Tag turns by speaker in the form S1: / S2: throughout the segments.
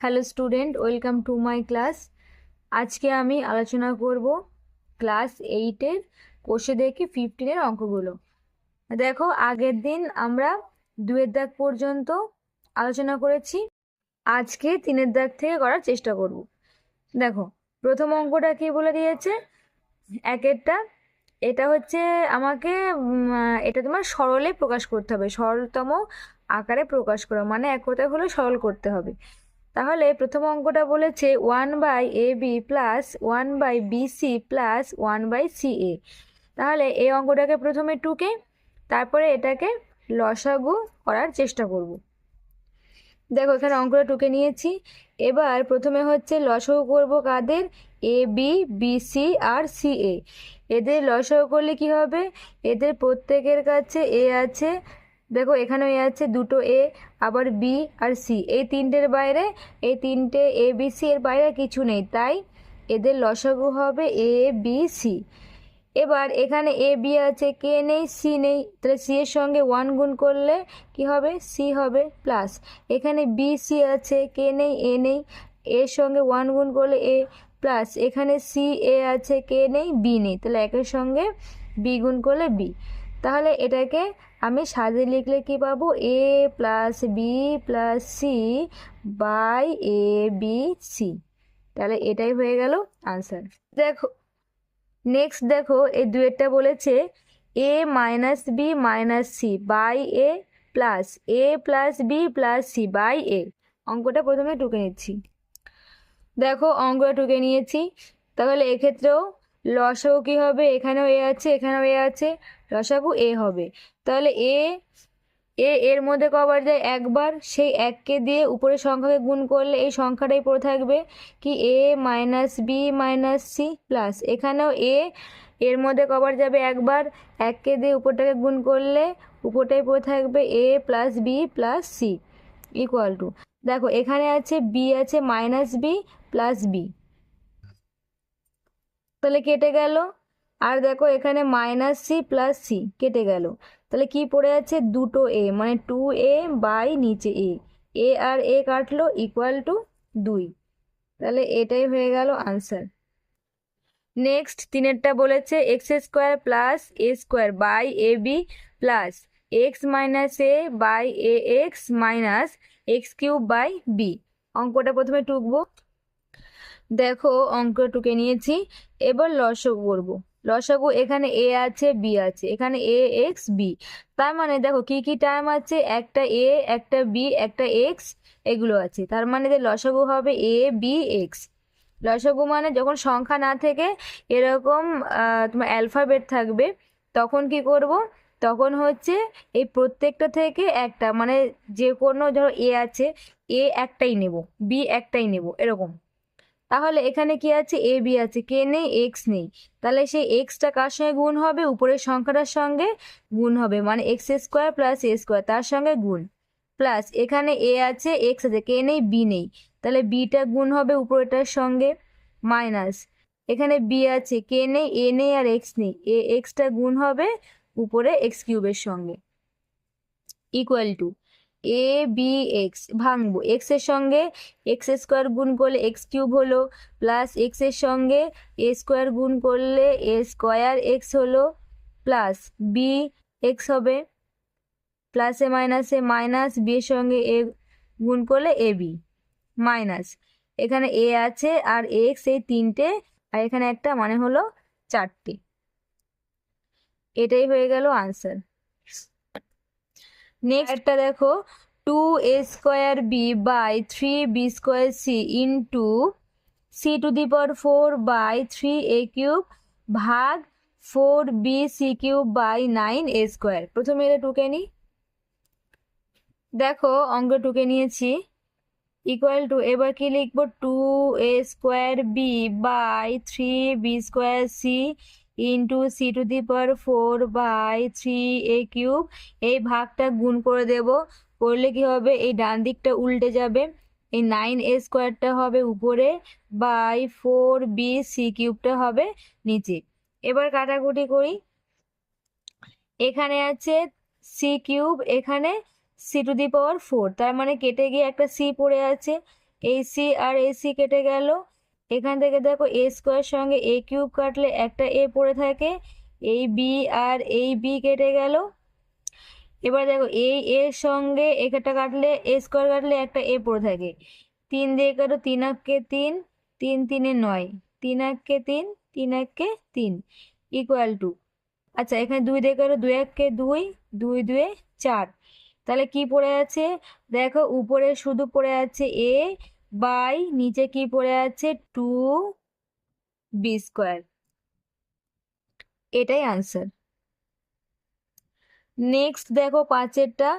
S1: Hello student welcome to my class আজকে আমি আলোচনা করব ক্লাস এইটের কোষে দেখে ফিফটিনের অঙ্কগুলো। দেখো, আগের দিন আমরা দুয়ের দাগ পর্যন্ত আলোচনা করেছি। আজকে তিনের দাগ থেকে করার চেষ্টা করব। দেখো, প্রথম অঙ্কটা কি বলে দিয়েছে? একেরটা। এটা হচ্ছে আমাকে এটা তোমার সরলে প্রকাশ করতে হবে। সরলতম আকারে প্রকাশ করা। মানে এক কথায় হলো সরল করতে হবে। তাহলে প্রথম অঙ্কটা বলেছে one by a b plus one by b c plus one by c a তাহলে এই অঙ্কটাকে প্রথমে টুকে, তারপরে এটাকে লসাগু করার চেষ্টা করব। দেখো এখানে অঙ্কটা টুকে নিয়েছি। এবার প্রথমে হচ্ছে লসাগু করব কাদের? এ বি বি সি আর সি এ এদের লসাগু করলে কি হবে? এদের প্রত্যেকের কাছে এ আছে দেখো এখানেও এ আছে দুটো এ, আবার বি আর সি। এই তিনটের বাইরে, এই তিনটে এ, বি, সি, এর বাইরে কিছু নেই। তাই এদের লসাগু হবে এ, বি, সি। এবার এখানে এ, বি আছে, কে নেই, সি নেই। তাহলে সি এর সঙ্গে ওয়ান গুণ করলে কি হবে? সি হবে প্লাস। এখানে বি, সি আছে, কে নেই, এ নেই। এর সঙ্গে ওয়ান গুণ করলে এ প্লাস। এখানে সি, এ আছে, কে নেই, বি নেই। তাহলে একের সঙ্গে বি গুণ করলে বি। তাহলে এটাকে আমি সাজিয়ে লিখলে কি পাবো? A plus b plus c by a b c তাহলে এটাই হয়ে গেল আনসার দেখো নেক্সট দেখো, এই দুয়েরটা বলেছে a minus b minus c by a plus a plus b plus c by a অঙ্কটা প্রথমে টুকে নিচ্ছি। দেখো, অঙ্কটা টুকে নিয়েছি। তাহলে এক্ষেত্রেও লসাগু কী হবে? এখানেও এ আছে, এখানেও এ আছে। লসাগু এ হবে। তাহলে এ এ এর মধ্যে কবার যায়? একবার। সেই এককে দিয়ে উপরের সংখ্যাকে গুণ করলে এই সংখ্যাটাই পড়ে থাকবে কি? A minus b minus c plus. এখানেও এ, এর মধ্যে কবার যাবে? একবার। এককে দিয়ে উপরটাকে গুণ করলে উপরটাই পড়ে থাকবে a plus b plus c equal to. দেখো, এখানে আছে বি আছে মাইনাস বি প্লাস বি। তাহলে কেটে গেল। আর দেখো এখানে মাইনাস সি প্লাস সি কেটে গেল। তাহলে কি পড়ে আছে? দুটো এ মানে টু এ বাই নিচে এ এ আর এ কাটলো ইকুয়াল টু দুই। তাহলে এটাই হয়ে গেল আনসার নেক্সট তিনেরটা বলেছে x square plus a square by a b plus x minus a by a x minus x cube by b অঙ্কটা প্রথমে টুকবো। দেখো অঙ্ক টুকে নিয়েছি। এবার লসাগু করব। লসাগু এখানে এ আছে বি আছে। এখানে এ এক্স বি তার মানে দেখো কি কি টার্ম আছে? একটা এ একটা বি একটা এক্স এগুলো আছে। তার মানে যে লসাগু হবে এ বি এক্স লসাগু মানে যখন সংখ্যা না থেকে এরকম তোমার অ্যালফাবেট থাকবে, তখন কি করব? তখন হচ্ছে এই প্রত্যেকটা থেকে একটা মানে যে কোনো ধরো এ আছে এ একটাই নেব বি একটাই নেব, এরকম। তাহলে এখানে কি আছে? এ বি আছে। কে নেই এক্স নেই। তাহলে সেই এক্সটা কার সঙ্গে গুণ হবে? উপরের সংখ্যাটার সঙ্গে গুণ হবে। মানে x square plus a square তার সঙ্গে গুণ। প্লাস এখানে এ আছে এক্স আছে। কে নেই বি নেই। তাহলে বিটা গুণ হবে উপরেটার সঙ্গে মাইনাস এখানে বি আছে কে নেই এ নেই আর এক্স নেই। এ এক্সটা গুণ হবে উপরে এক্স কিউবের সঙ্গে। Equal to a b x ভাঙবো। এক্সের সঙ্গে এক্স স্কোয়ার গুণ করলে এক্স কিউব হলো প্লাস এক্সের সঙ্গে এ স্কোয়ার গুণ করলে এ স্কোয়ার এক্স হলো প্লাস বি এক্স হবে প্লাসে মাইনাসে মাইনাস বি এর সঙ্গে এ গুণ করলে এ বি মাইনাস এখানে এ আছে আর এক্স এই তিনটে, আর এখানে একটা মানে হলো চারটে। এটাই হয়ে গেল আনসার নেক্সট একটা দেখো two a square b by three b square c into c to the power four by three a cube ভাগ four b c cube by nine a square প্রথমে এটা টুকে নিই দেখো অঙ্ক টুকে নিয়েছি। ইকুয়াল টু এবার কি লিখব? Two a square b by three b square c into c to the power four by three a cube এই ভাগটা গুণ করে দেব। করলে কি হবে? এই ডান দিকটা উল্টে যাবে। এই নাইন এ স্কোয়ারটা হবে উপরে বাই ফোর বি সি কিউবটা হবে নিচে। এবার কাটাকুটি করি। এখানে আছে সি কিউব এখানে c to the power four তার মানে কেটে গিয়ে একটা সি পড়ে আছে। এই সি আর এসি কেটে গেল। এখান থেকে দেখো এ স্কোয়ার সঙ্গে এ কিউব কাটলে একটা এ পড়ে থাকে এই বি আর এই বি কেটে গেল। এবার দেখো এই এর সঙ্গে একটা কাটলে এ স্কোয়ার কাটলে একটা এ পড়ে থাকে। তিন দিয়ে কাটো তিন এককে তিন তিন তিনে নয়। তিন এককে তিন তিন এককে তিন ইকুয়াল টু আচ্ছা এখানে দুই দিয়ে কাটো দুই এককে দুই দুই দুয়ে চার। তাহলে কি পড়ে আছে? দেখো উপরে শুধু পড়ে আছে এ বাই নিচে কি পড়ে আছে? Two b square. এটাই আনসার। নেক্সট দেখো পাঁচেরটা।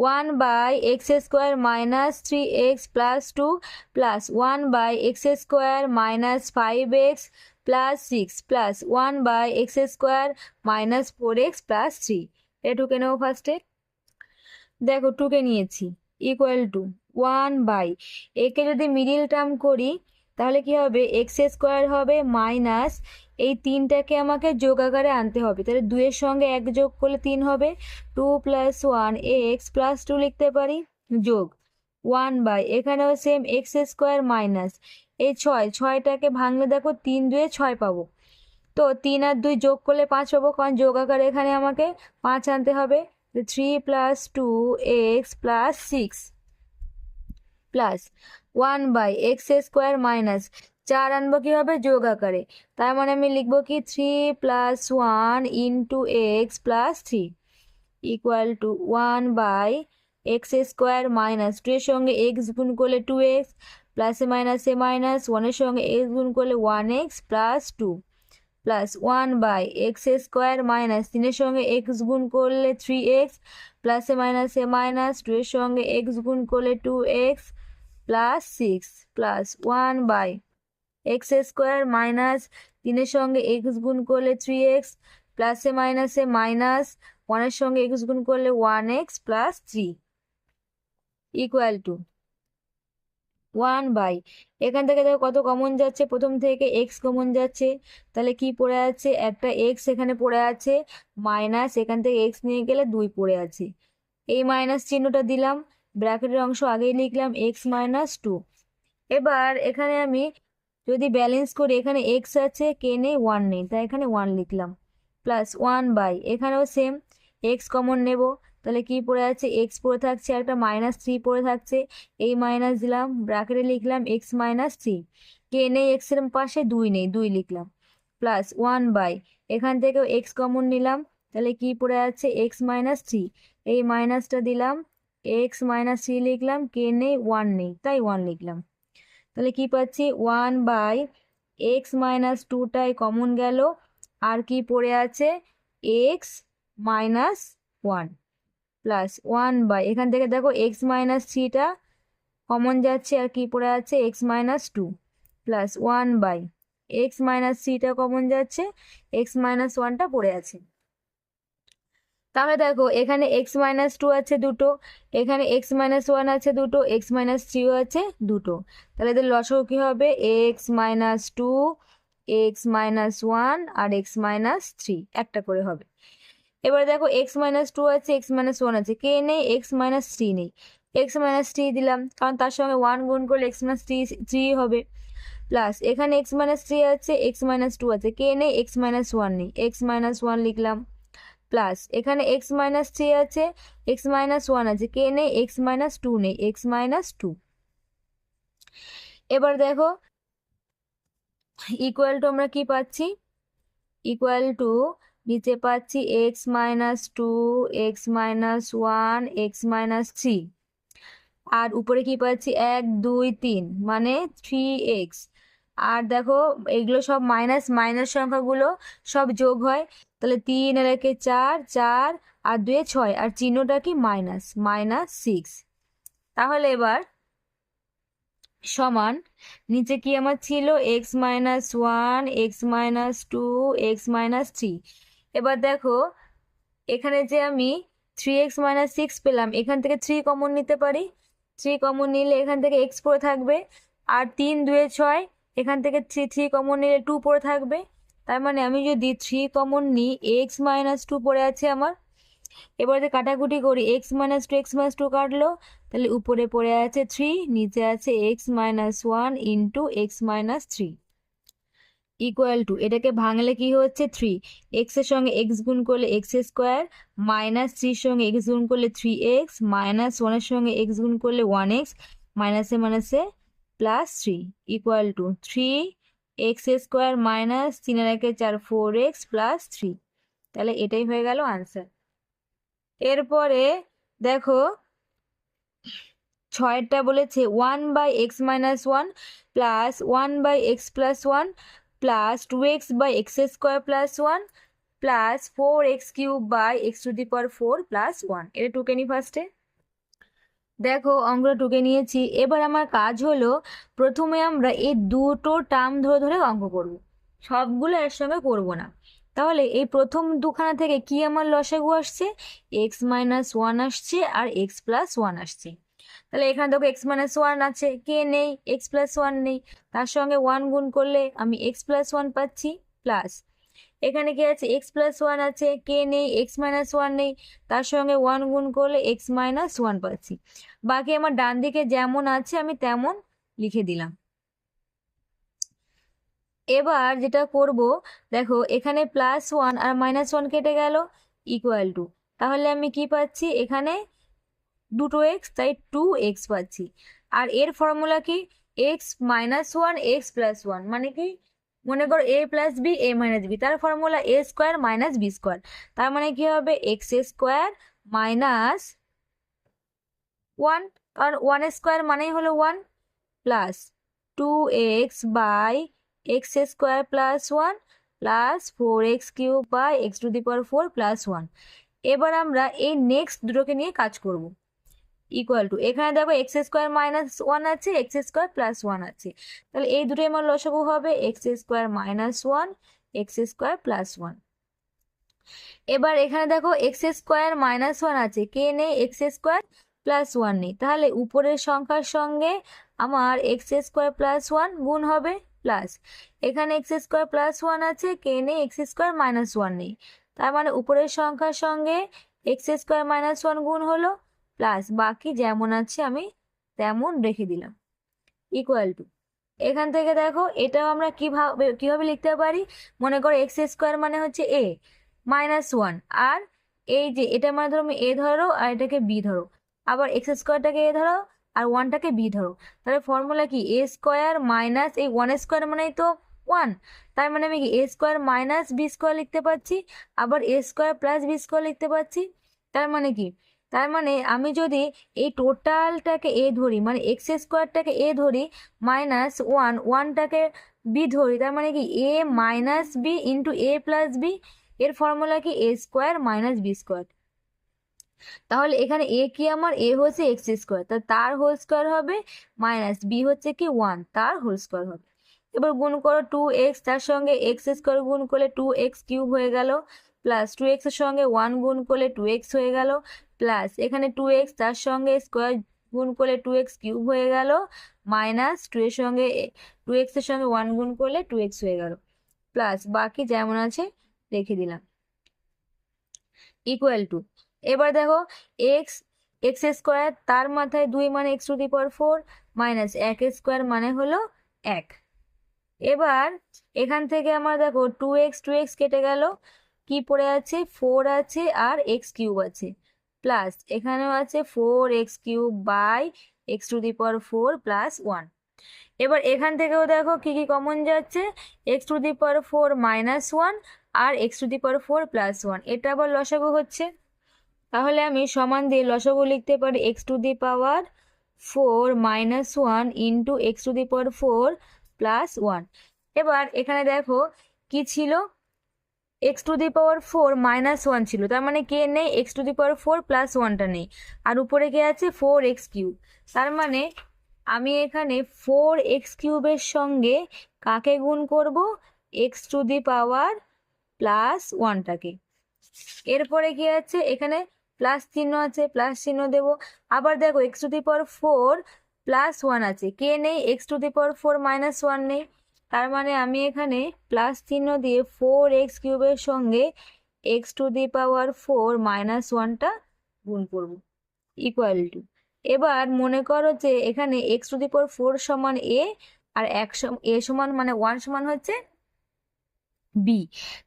S1: One by x square minus three x plus two plus one by x square minus five x plus six plus one by x square minus four x plus three. এটা টুকে নেব ফার্স্টে। দেখো টুকে নিয়েছি। Equal to. One by. একে যদি middle term করি, তাহলে কি হবে? এক্স স্কোয়ার হবে মাইনাস এই তিনটাকে আমাকে যোগ আকারে আনতে হবে। তাহলে দুইয়ের সঙ্গে এক যোগ করলে তিন হবে। Two plus one x plus two লিখতে পারি। যোগ। One by. এখানেও সেম এক্স স্কোয়ার মাইনাস। এই ছয়, ছয়টাকে ভাঙলে দেখো তিন দুয়ে ছয় পাবো। তো তিন আর দুই যোগ করলে পাঁচ পাবো, কারণ যোগ আকারে এখানে আমাকে পাঁচ আনতে হবে। Three plus two x plus six. Plus one by x square minus চার আনব কীভাবে যোগ আকারে? তার মানে আমি লিখব কি three plus one into x plus three equal to one by x square minus two এর সঙ্গে এক্স গুণ করলে টু এক্স প্লাসে মাইনাসে মাইনাস ওয়ানের সঙ্গে এক্স গুণ করলে one x plus two plus one by x square minus তিনের সঙ্গে এক্স গুণ করলে থ্রি এক্স প্লাসে মাইনাসে মাইনাস টু এর সঙ্গে এক্স গুণ করলে two x plus six plus one by x square minus তিনের সঙ্গে এক্স গুণ করলে থ্রি এক্স প্লাসে মাইনাসে মাইনাস ওয়ানের সঙ্গে এক্স গুণ করলে one x plus three equal to one by এখান থেকে দেখো কত কমন যাচ্ছে? প্রথম থেকে এক্স কমন যাচ্ছে। তাহলে কি পড়ে আছে? একটা এক্স এখানে পড়ে আছে মাইনাস এখান থেকে এক্স নিয়ে গেলে দুই পড়ে আছে। এই মাইনাস চিহ্নটা দিলাম। ব্র্যাকেটের অংশ আগেই লিখলাম এক্স মাইনাস টু এবার এখানে আমি যদি ব্যালেন্স করি, এখানে এক্স আছে কে নেই ওয়ান নেই, তাই এখানে ওয়ান লিখলাম। প্লাস ওয়ান বাই এখানেও সেম এক্স কমন নেব। তাহলে কি পড়ে আছে? এক্স পড়ে থাকছে একটা মাইনাস থ্রি পড়ে থাকছে। এই মাইনাস দিলাম, ব্র্যাকেটে লিখলাম এক্স মাইনাস থ্রি কে নেই এক্সের পাশে দুই নেই, দুই লিখলাম। প্লাস ওয়ান বাই এখান থেকেও এক্স কমন নিলাম। তাহলে কি পড়ে আছে? এক্স মাইনাস থ্রি এই মাইনাসটা দিলাম এক্স মাইনাস থ্রি লিখলাম কে নেই ওয়ান নেই, তাই ওয়ান লিখলাম। তাহলে কি পাচ্ছি? ওয়ান বাই এক্স মাইনাস টুটাই কমন গেল, আর কি পড়ে আছে? X minus one plus one by এখান থেকে দেখো এক্স মাইনাস থ্রিটা কমন যাচ্ছে, আর কি পড়ে আছে? X minus two plus one by x minus থ্রিটা কমন যাচ্ছে এক্স মাইনাস ওয়ানটা পড়ে আছে। তাহলে দেখো এখানে এক্স মাইনাস টু আছে দুটো এখানে এক্স মাইনাস ওয়ান আছে দুটো এক্স মাইনাস থ্রিও আছে দুটো তাহলে এদের লসও কী হবে x minus two x minus one আর এক্স মাইনাস থ্রি একটা করে হবে এবারে দেখো এক্স মাইনাস টু আছে এক্স মাইনাস ওয়ান আছে কে নেই এক্স মাইনাস থ্রি নেই এক্স মাইনাস থ্রি দিলাম কারণ তার সঙ্গে ওয়ান গুণ করলে এক্স মাইনাস থ্রি থ্রি হবে প্লাস এখানে এক্স মাইনাস থ্রি আছে এক্স মাইনাস টু আছে কে নেই এক্স মাইনাস ওয়ান নেই এক্স মাইনাস ওয়ান লিখলাম প্লাস এখানে এক্স মাইনাস থ্রি আছে এক্স মাইনাস ওয়ান আছে, কে নেই? এক্স মাইনাস টু নেই এক্স মাইনাস টু এবার দেখো ইকুয়াল টু আমরা কি পাচ্ছি? ইকুয়াল টু নিচে পাচ্ছি x minus two x minus one x minus three আর উপরে কি পাচ্ছি? এক, দুই, তিন মানে থ্রি এক্স আর দেখো, এগুলো সব মাইনাস মাইনাস সংখ্যাগুলো সব যোগ হয়। তাহলে তিন আর একে চার চার আর দুয়ে ছয়, আর চিহ্নটা কি মাইনাস মাইনাস সিক্স তাহলে এবার সমান, নিচে কি আমার ছিল? X minus one x minus two x minus three এবার দেখো, এখানে যে আমি থ্রি এক্স মাইনাস সিক্স পেলাম, এখান থেকে থ্রি কমন নিতে পারি। থ্রি কমন নিলে এখান থেকে এক্স পড়ে থাকবে। আর তিন দুয়ে ছয় এখান থেকে থ্রি থ্রি কমন নিলে টু পড়ে থাকবে। তার মানে আমি যদি থ্রি কমন নিই এক্স মাইনাস টু পড়ে আছে আমার। এবার যদি কাটাকুটি করি x minus two x minus two কাটলো, তাহলে উপরে পড়ে আছে থ্রি নিচে আছে x minus one into x minus three equal to এটাকে ভাঙলে কি হচ্ছে? থ্রি এক্সের সঙ্গে এক্স গুণ করলে এক্স স্কোয়ার মাইনাস থ্রির সঙ্গে এক্স গুণ করলে থ্রি এক্স মাইনাস ওয়ানের সঙ্গে এক্স গুণ করলে ওয়ান এক্স মাইনাসে মাইনাসে plus three equal to three x square minus তিনের একে চার ফোর এক্স প্লাস থ্রি তাহলে এটাই হয়ে গেল আনসার এরপরে দেখো ছয়টা বলেছে one by x minus one plus one by x plus one plus two x by x square plus one plus four x cube by x to the power four plus one এটা টুকে নি ফার্স্টে দেখো অঙ্কটা টুকে নিয়েছি। এবার আমার কাজ হলো প্রথমে আমরা এই দুটো টার্ম ধরে ধরে অঙ্ক করব। সবগুলো এর সঙ্গে করব না। তাহলে এই প্রথম দুখানা থেকে কি আমার লসাগু আসছে? এক্স মাইনাস ওয়ান আসছে আর এক্স প্লাস ওয়ান আসছে। তাহলে এখানে দেখো এক্স মাইনাস ওয়ান আছে। কে নেই? এক্স প্লাস ওয়ান নেই। তার সঙ্গে ওয়ান গুণ করলে আমি এক্স প্লাস ওয়ান পাচ্ছি প্লাস এখানে কি আছে? এক্স প্লাস ওয়ান আছে কে নেই এক্স মাইনাস ওয়ান নেই। তার সঙ্গে ওয়ান গুণ করলে এক্স মাইনাস ওয়ান পাচ্ছি। বাকি আমার ডান দিকে যেমন আছে, আমি তেমন লিখে দিলাম। এবার যেটা করব, দেখো, এখানে প্লাস ওয়ান আর মাইনাস ওয়ান কেটে গেল ইকুয়াল টু তাহলে আমি কি পাচ্ছি? এখানে দুটো এক্স তাই টু এক্স পাচ্ছি। আর এর ফর্মুলা কি? X minus one x plus one মানে কি? মনে করো a plus b a minus b তার formula a square minus b square তার মানে কি হবে? এক্স স্কোয়ার মাইনাস ওয়ান কারণ ওয়ান স্কোয়ার মানেই হলো one plus two x by x square plus one plus four x cube by x to the power four plus one এবার আমরা এই নেক্সট দুটোকে নিয়ে কাজ করব। ইকুয়াল টু এখানে দেখো এক্স স্কোয়ার মাইনাস ওয়ান আছে এক্স স্কোয়ার প্লাস ওয়ান আছে তাহলে এই দুটোই আমার লসাগু হবে x square minus one x square plus one এবার এখানে দেখো এক্স স্কোয়ার মাইনাস ওয়ান আছে কে নেই এক্স স্কোয়ার প্লাস ওয়ান নেই তাহলে উপরের সংখ্যার সঙ্গে আমার এক্স স্কোয়ার প্লাস ওয়ান গুণ হবে প্লাস এখানে এক্স স্কোয়ার প্লাস ওয়ান আছে কে নেই এক্স স্কোয়ার মাইনাস ওয়ান নেই তার মানে উপরের সংখ্যার সঙ্গে এক্স স্কোয়ার মাইনাস ওয়ান গুণ হলো প্লাস বাকি যেমন আছে আমি তেমন রেখে দিলাম। ইকুয়াল টু এখান থেকে দেখো, এটাও আমরা কীভাবে, কীভাবে লিখতে পারি? মনে করো এক্স স্কোয়ার মানে হচ্ছে এ মাইনাস ওয়ান আর এই যে, এটা মানে ধরো এ ধরো আর এটাকে বি ধরো। আবার এক্স স্কোয়ারটাকে এ ধরো আর ওয়ানটাকে বি ধরো। তাহলে ফর্মুলা কি? এ স্কোয়ার মাইনাস এই ওয়ান স্কোয়ার মানেই তো ওয়ান তার মানে আমি কি? A square minus b square লিখতে পারছি। আবার a square plus b square লিখতে পারছি। তার মানে কি? তার মানে আমি যদি এই টোটালটাকে এ ধরি মানে এক্স স্কোয়ারটাকে এ ধরি মাইনাস ওয়ান ওয়ানটাকে বি ধরি, তার মানে কি a minus b into a plus b এর ফর্মুলা কি a square minus b square তাহলে এখানে এ কি আমার? এ হচ্ছে এক্স স্কোয়ার তা তার হোল স্কোয়ার হবে মাইনাস বি হচ্ছে কি ওয়ান তার হোল স্কোয়ার হবে। এবার গুণ করো টু এক্স তার সঙ্গে এক্স স্কোয়ার গুণ করলে টু এক্স কিউব হয়ে গেল প্লাস টু এক্সের সঙ্গে ওয়ান গুণ করলে টু এক্স হয়ে গেল প্লাস এখানে টু এক্স তার সঙ্গে স্কোয়ার গুণ করলে টু এক্স কিউব হয়ে গেল মাইনাস টু এর সঙ্গে টু এক্সের সঙ্গে ওয়ান গুণ করলে টু এক্স হয়ে গেল প্লাস বাকি যেমন আছে রেখে দিলাম। ইকুয়াল টু এবার দেখো এক্স এক্স স্কোয়ার তার মাথায় দুই মানে x to the power four minus এক স্কোয়ার মানে হলো এক। এবার এখান থেকে আমার দেখো টু এক্স টু এক্স কেটে গেল, কি পড়ে আছে? ফোর আছে আর এক্স কিউব আছে। প্লাস এখানেও আছে four x cube by x to the power four plus one এবার এখান থেকেও দেখো কি কি কমন যাচ্ছে? X to the power four minus one R x to the power four plus one এটা আবার লসাগু হচ্ছে। তাহলে আমি সমান দিয়ে লসাগু লিখতে পারি x to the power four minus one into x to the power four plus one এবার এখানে দেখো কি ছিল? X to the power four minus one ছিল। তার মানে কে নেই? X to the power four plus ওয়ানটা নেই। আর উপরে কে আছে? ফোর এক্স কিউব তার মানে আমি এখানে ফোর এক্স কিউবের সঙ্গে কাকে গুণ করব? X to the power plus ওয়ানটাকে এরপরে কি আছে? এখানে প্লাস চিহ্ন আছে প্লাস চিহ্ন দেব। আবার দেখো X to the power four plus one আছে। কে নেই? X to the power four minus one নেই। তার মানে আমি এখানে প্লাস চিহ্ন দিয়ে ফোর এক্স কিউবের সঙ্গে X to the power four minus ওয়ানটা গুণ করব ইকুয়াল টু এবার মনে করো যে এখানে X to the power four সমান এ আর এক এ সমান মানে ওয়ান সমান হচ্ছে বি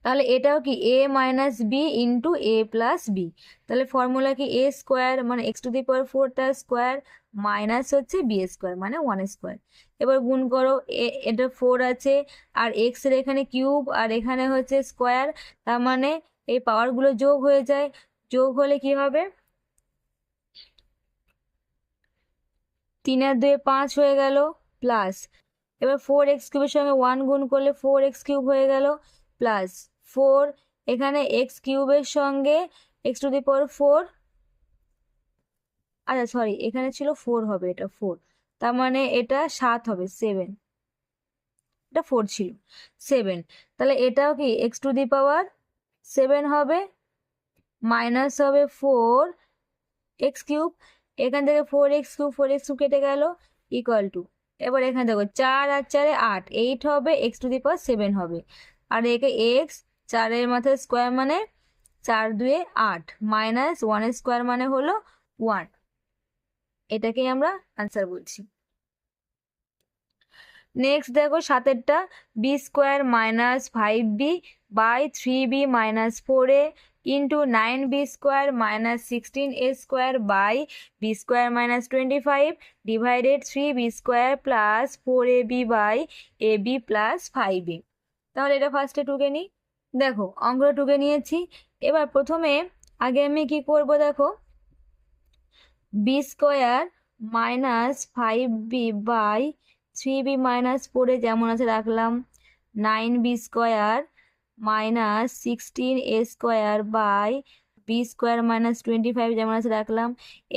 S1: তাহলে এটাও কি A minus B into A plus B তাহলে ফর্মুলা কি এ স্কোয়ার মানে এক্স টু দি পাওয়ার ফোরটা স্কোয়ার মাইনাস হচ্ছে বি স্কোয়ার মানে ওয়ান স্কোয়ার এবার গুণ করো এটা ফোর আছে, আর এক্সের এখানে কিউব আর এখানে হচ্ছে স্কোয়ার তার মানে এই পাওয়ারগুলো যোগ হয়ে যায়। যোগ হলে কি হবে? তিন আর দুয়ে পাঁচ হয়ে গেল প্লাস এবার ফোর এক্স কিউবের সঙ্গে ওয়ান গুণ করলে ফোর এক্স কিউব হয়ে গেল প্লাস ফোর এখানে এক্স কিউবের সঙ্গে X to the power four আচ্ছা সরি এখানে ছিল ফোর হবে এটা ফোর তার মানে এটা সাত হবে সেভেন এটা ফোর ছিল সেভেন তাহলে এটাও কি X to the power seven হবে মাইনাস হবে ফোর এক্স কিউব এখান থেকে four X cube four X cube কেটে গেল ইকুয়াল টু এবার এখানে দেখো চার আর চারে আট এইট হবে X to the power seven হবে। আর একে এক্স চারের মাথায় স্কোয়ার মানে চার দুয়ে আট মাইনাস ওয়ানের স্কোয়ার মানে হলো ওয়ান এটাকেই আমরা আনসার বলছি। নেক্সট দেখো সাতেরটা B square minus five B by three B minus four A into nine B square minus sixteen A square by B square minus twenty five divided three B square plus four A B by A B plus five A তাহলে এটা ফার্স্টে টুকে নিই। দেখো, অঙ্কটা টুকে নিয়েছি। এবার প্রথমে আগে আমি কি করব দেখো? B square minus five B by three B minus ফোরে যেমন আছে রাখলাম। Nine B square minus sixteen A square by B square minus twenty five যেমন আছে রাখলাম।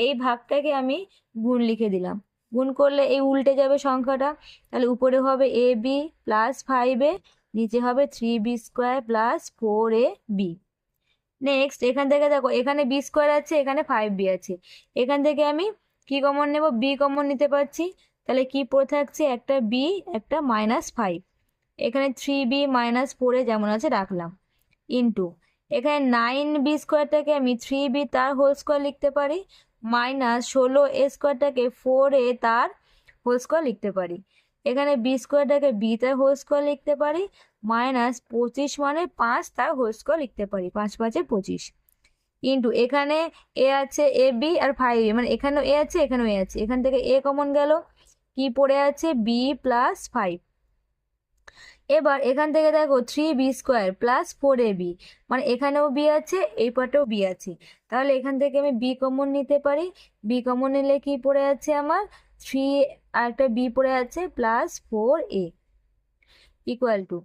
S1: এই ভাগটাকে আমি গুণ লিখে দিলাম। গুণ করলে এই উল্টে যাবে সংখ্যাটা। তাহলে উপরে হবে এ বি প্লাস ফাইভ নিচে হবে three B square plus four A B. Next, এখান থেকে দেখো, এখানে বি স্কোয়ার আছে, এখানে ফাইভ বি আছে। এখান থেকে আমি কি কমন নেব? বি কমন নিতে পারছি। তাহলে কি পড়ে থাকছে? একটা বি, একটা মাইনাস ফাইভ। এখানে থ্রি বি মাইনাস ফোরে যেমন আছে রাখলাম। ইন্টু এখানে নাইন বি স্কোয়ারটাকে আমি থ্রি বি তার হোল স্কোয়ার লিখতে পারি মাইনাস ষোলো এ স্কোয়ারটাকে ফোর এ তার হোল স্কোয়ার লিখতে পারি। এখানে বি স্কোয়ারটাকে বি তার হোল স্কোয়ার লিখতে পারি মাইনাস পঁচিশ মানে পাঁচ তার হোল স্কোয়ার লিখতে পারি, পাঁচ পাঁচে পঁচিশ। ইন্টু এখানে এ আছে এ বি আর ফাইভ মানে এখানেও এ আছে, এখানেও এ আছে। এখান থেকে এ কমন গেল, কি পড়ে আছে? বি প্লাস ফাইভ এবার এখান থেকে দেখো three B square plus four A B মানে এখানেও বি আছে, এই পাটেও বি আছে। তাহলে এখান থেকে আমি বি কমন নিতে পারি। বি কমন নিলে কি পড়ে আছে আমার? থ্রি আর একটা বি পড়ে আছে plus four A equal to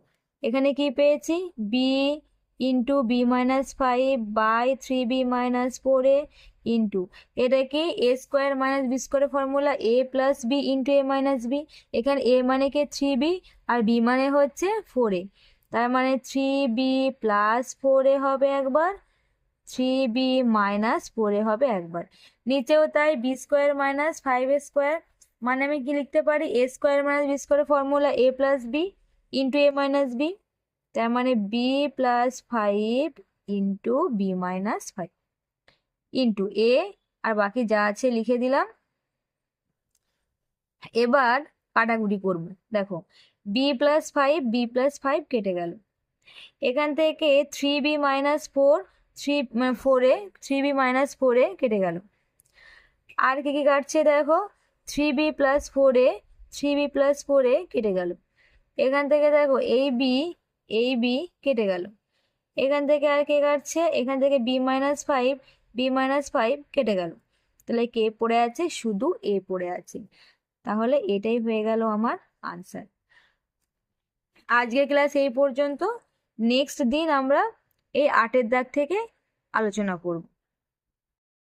S1: এখানে কি পেয়েছি? B into B minus five by three B minus four A into এটা কি এ স্কোয়ার মাইনাস বি স্কোয়ারের formula A plus B into A minus B এখানে এ মানে কি থ্রি বি আর বি মানে হচ্ছে ফোর এ তার মানে three B plus four A হবে একবার three B minus four A হবে একবার। নিচেও তাই B square minus five A square মানে আমি কি লিখতে পারি? এ স্কোয়ার মাইনাস বি স্কোয়ারের formula A plus B into A minus B তার মানে B plus five into B minus five into A আর বাকি যা আছে লিখে দিলাম। এবার কাটাকুটি করব। দেখো B plus five B plus five কেটে গেল। এখান থেকে three B minus four three ফোরে থ্রি বি মাইনাস ফোরে কেটে গেল। আর কি কি কাটছে দেখো? থ্রি বি প্লাস ফোরে থ্রি বি প্লাস ফোরে কেটে গেল। এখান থেকে দেখো এই বি এই বি কেটে গেল। এখান থেকে আর কে কাটছে? এখান থেকে B minus five B minus five কেটে গেল। তাহলে কে পড়ে আছে? শুধু এ পড়ে আছে। তাহলে এটাই হয়ে গেল আমার আনসার আজকের ক্লাস এই পর্যন্ত। নেক্সট দিন আমরা এই আটের দাগ থেকে আলোচনা করব।